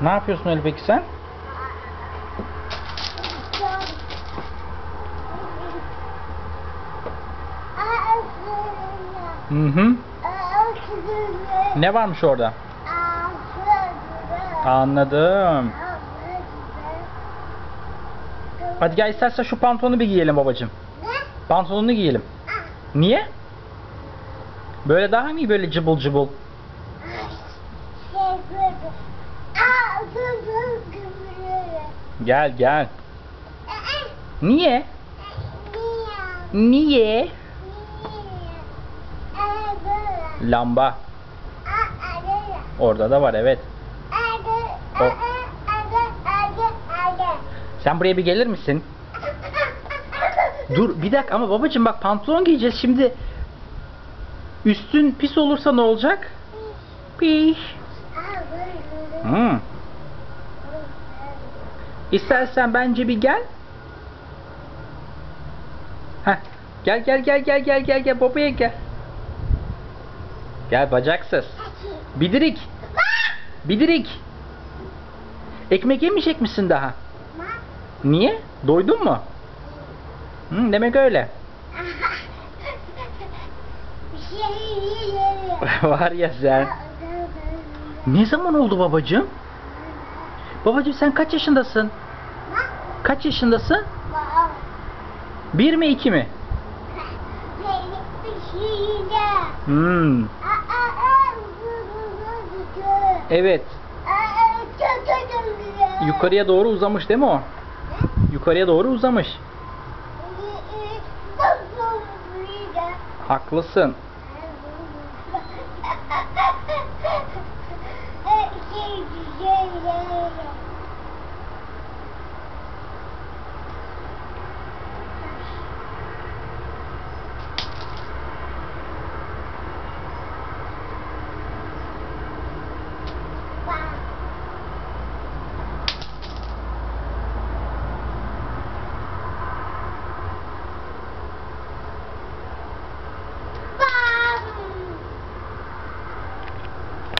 Ne yapıyorsun öyle peki sen? Hı hı. Ne varmış orada? Anladım. Hadi gel istersen şu pantolonu bir giyelim babacığım. Pantolonunu giyelim. Niye? Böyle daha mı iyi böyle cıbıl cıbıl? Gel gel. Niye? Niye? Lamba. Orada da var evet. Sen buraya bir gelir misin? Dur bir dakika ama babacığım bak pantolon giyeceğiz şimdi. Üstün pis olursa ne olacak? Pis. Hmm. İstersen bence bir gel. Heh. Gel gel gel gel gel gel gel babaya gel. Gel bacaksız. Bidirik. Bidirik. Ekmek yemeyecek misin daha? Niye? Doydun mu? Hı, demek öyle. Var ya sen. Ne zaman oldu babacığım? Babacığım sen kaç yaşındasın? Kaç yaşındasın? Bir mi iki mi? Hmm. Evet. Yukarıya doğru uzamış değil mi o? Yukarıya doğru uzamış. Haklısın.